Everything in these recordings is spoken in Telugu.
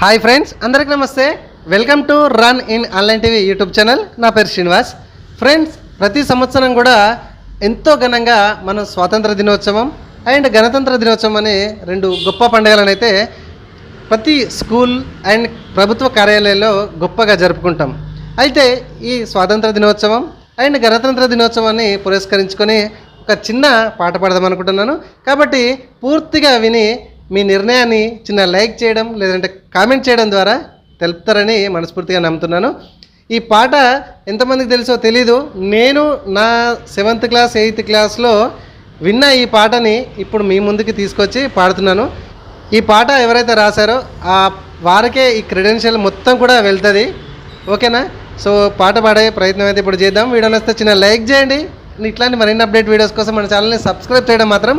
హాయ్ ఫ్రెండ్స్ అందరికీ నమస్తే. Welcome to run in online TV YouTube channel నా పేరు శ్రీనివాస్. ఫ్రెండ్స్ ప్రతి సంవత్సరం కూడా ఎంతో ఘనంగా మనం స్వాతంత్ర దినోత్సవం అండ్ గణతంత్ర దినోత్సవం అనే రెండు గొప్ప పండుగలను అయితే ప్రతి స్కూల్ అండ్ ప్రభుత్వ కార్యాలయాల్లో గొప్పగా జరుపుకుంటాం. అయితే ఈ స్వాతంత్ర దినోత్సవం అండ్ గణతంత్ర దినోత్సవాన్ని పురస్కరించుకొని ఒక చిన్న పాట పాడదాం అనుకుంటున్నాను. కాబట్టి పూర్తిగా విని మీ నిర్ణయాన్ని చిన్న లైక్ చేయడం లేదంటే కామెంట్ చేయడం ద్వారా తెలుపుతారని మనస్ఫూర్తిగా నమ్ముతున్నాను. ఈ పాట ఎంతమందికి తెలుసో తెలీదు. నేను నా సెవెంత్ క్లాస్ ఎయిత్ క్లాస్లో విన్న ఈ పాటని ఇప్పుడు మీ ముందుకి తీసుకొచ్చి పాడుతున్నాను. ఈ పాట ఎవరైతే రాశారో ఆ వారికే ఈ క్రెడెన్షియల్ మొత్తం కూడా వెళ్తుంది. ఓకేనా? సో పాట పాడే ప్రయత్నం అయితే ఇప్పుడు చేద్దాం. వీడియో వస్తే చిన్న లైక్ చేయండి. ఇట్లాంటి మరిన్ని అప్డేట్ వీడియోస్ కోసం మన ఛానల్ని సబ్స్క్రైబ్ చేయడం మాత్రం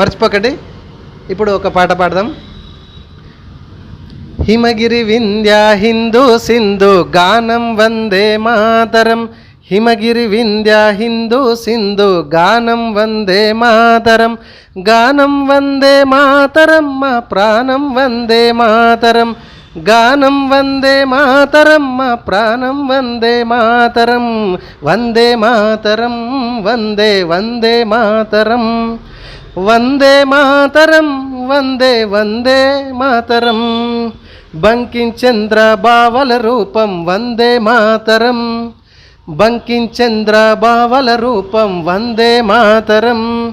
మర్చిపోకండి. ఇప్పుడు ఒక పాట పాడదాం. హిమగిరి వింధ్యా హిందూ సింధు గానం వందే మాతరం. హిమగిరి వింధ్యా హిందూ సింధు గానం వందే మాతరం. గానం వందే మాతరం మా ప్రాణం వందే మాతరం. గానం వందే మాతరం మా ప్రాణం వందే మాతరం. వందే మాతరం వందే వందే మాతరం. వందే మాతరం వందే వందే మాతరం. బంకించంద్ర బావల రూపం వందే మాతరం. బంకించంద్ర బావల రూపం వందే మాతరం.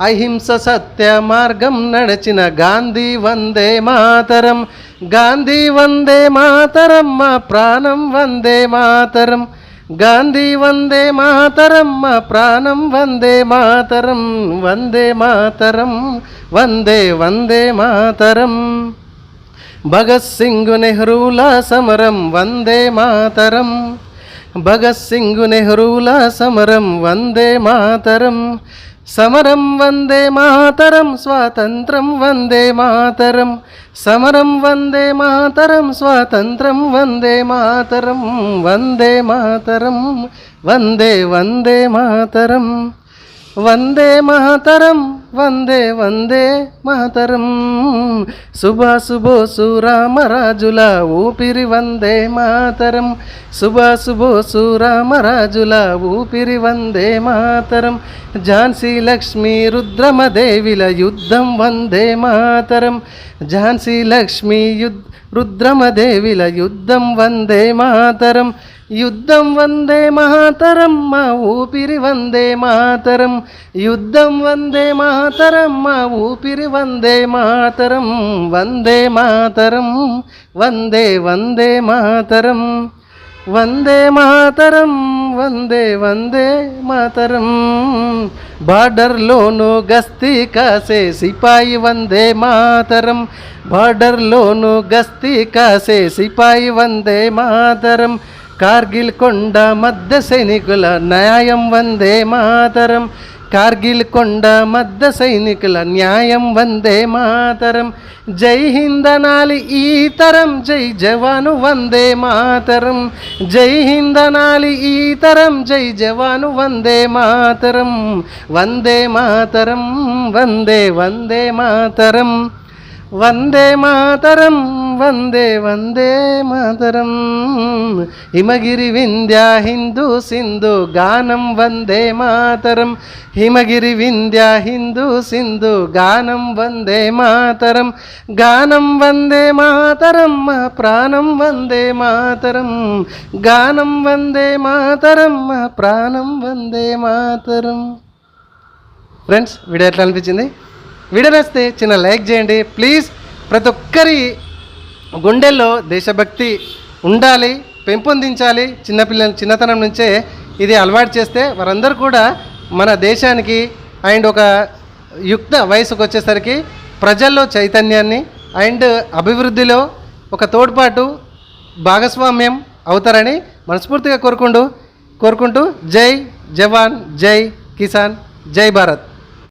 అహింస సత్య మార్గం నడిచిన గాంధీ వందే మాతరం. గాంధీ వందే మాతరం మా ప్రాణం వందే మాతరం. గాంధీ వందే మాతరం మా ప్రాణం వందే మాతరం వందే మాతరం వందే వందే మాతరం. భగత్ సింగ్ నెహ్రూల సమరం వందే మాతరం. భగత్ సింగ్ నెహ్రూల సమరం వందే మాతరం. సమరం వందే మాతరం స్వాతంత్రం వందే మాతరం. సమరం వందే మాతరం స్వాతంత్రం వందే మాతరం. వందే మాతరం వందే వందే మాతరం. వందే మహతరం వందే వందే మహతరం. సుభాసు బోసు రామరాజుల ఊపిరి వందే మాతరం. సుభాసు బోసు రామరాజుల ఊపిరి వందే మాతరం. ఝాన్సీ లక్ష్మీ రుద్రమదేవిల యుద్ధం వందే మాతరం. ఝాన్సీ లక్ష్మీ యుద్ రుద్రమదేవిల యుద్ధం వందే మాతరం. యుద్ధం వందే మాతరం మా ఊపిరి వందే మాతరం యుద్ధం వందే మాతరం మా ఊపిరి వందే మాతరం వందే మాతరం వందే వందే మాతరం వందే మాతరం వందే వందే మాతరం బార్డర్లోను గస్తీ కాసే సిపాయి వందే మాతరం బార్డర్లోను గస్తీ కాసే సిపాయి వందే మాతరం కార్గిల్ కొండ మధ్య సైనికుల న్యాయం వందే మాతరం. కార్గిల్ కొండ మధ్య సైనికుల న్యాయం వందే మాతరం. జై హిందనాలి ఈ తరం జై జవాను వందే మాతరం. జై హిందనాలి ఈ తరం జై జవాను వందే మాతరం. వందే మాతరం వందే వందే మాతరం. వందే మాతరం వందే వందే మాతరం. హిమగిరి వింధ్య హిందూ సింధు గానం వందే మాతరం. హిమగిరి వింధ్య హిందూ సింధు గానం వందే మాతరం. గానం వందే మాతరం మా ప్రాణం వందే మాతరం. గానం వందే మాతరం మా ప్రాణం వందే మాతరం. ఫ్రెండ్స్ వీడియో ఎట్లా అనిపించింది? వీడియో నచ్చితే చిన్న లైక్ చేయండి. ప్లీజ్ ప్రతి ఒక్కరి గుండెల్లో దేశభక్తి ఉండాలి పెంపొందించాలి. చిన్నపిల్లల చిన్నతనం నుంచే ఇది అలవాటు చేస్తే వారందరూ కూడా మన దేశానికి అండ్ ఒక యుక్త వయసుకు వచ్చేసరికి ప్రజల్లో చైతన్యాన్ని అండ్ అభివృద్ధిలో ఒక తోడ్పాటు భాగస్వామ్యం అవుతారని మనస్ఫూర్తిగా కోరుకుంటూ కోరుకుంటూ జై జవాన్ జై కిసాన్ జై భారత్.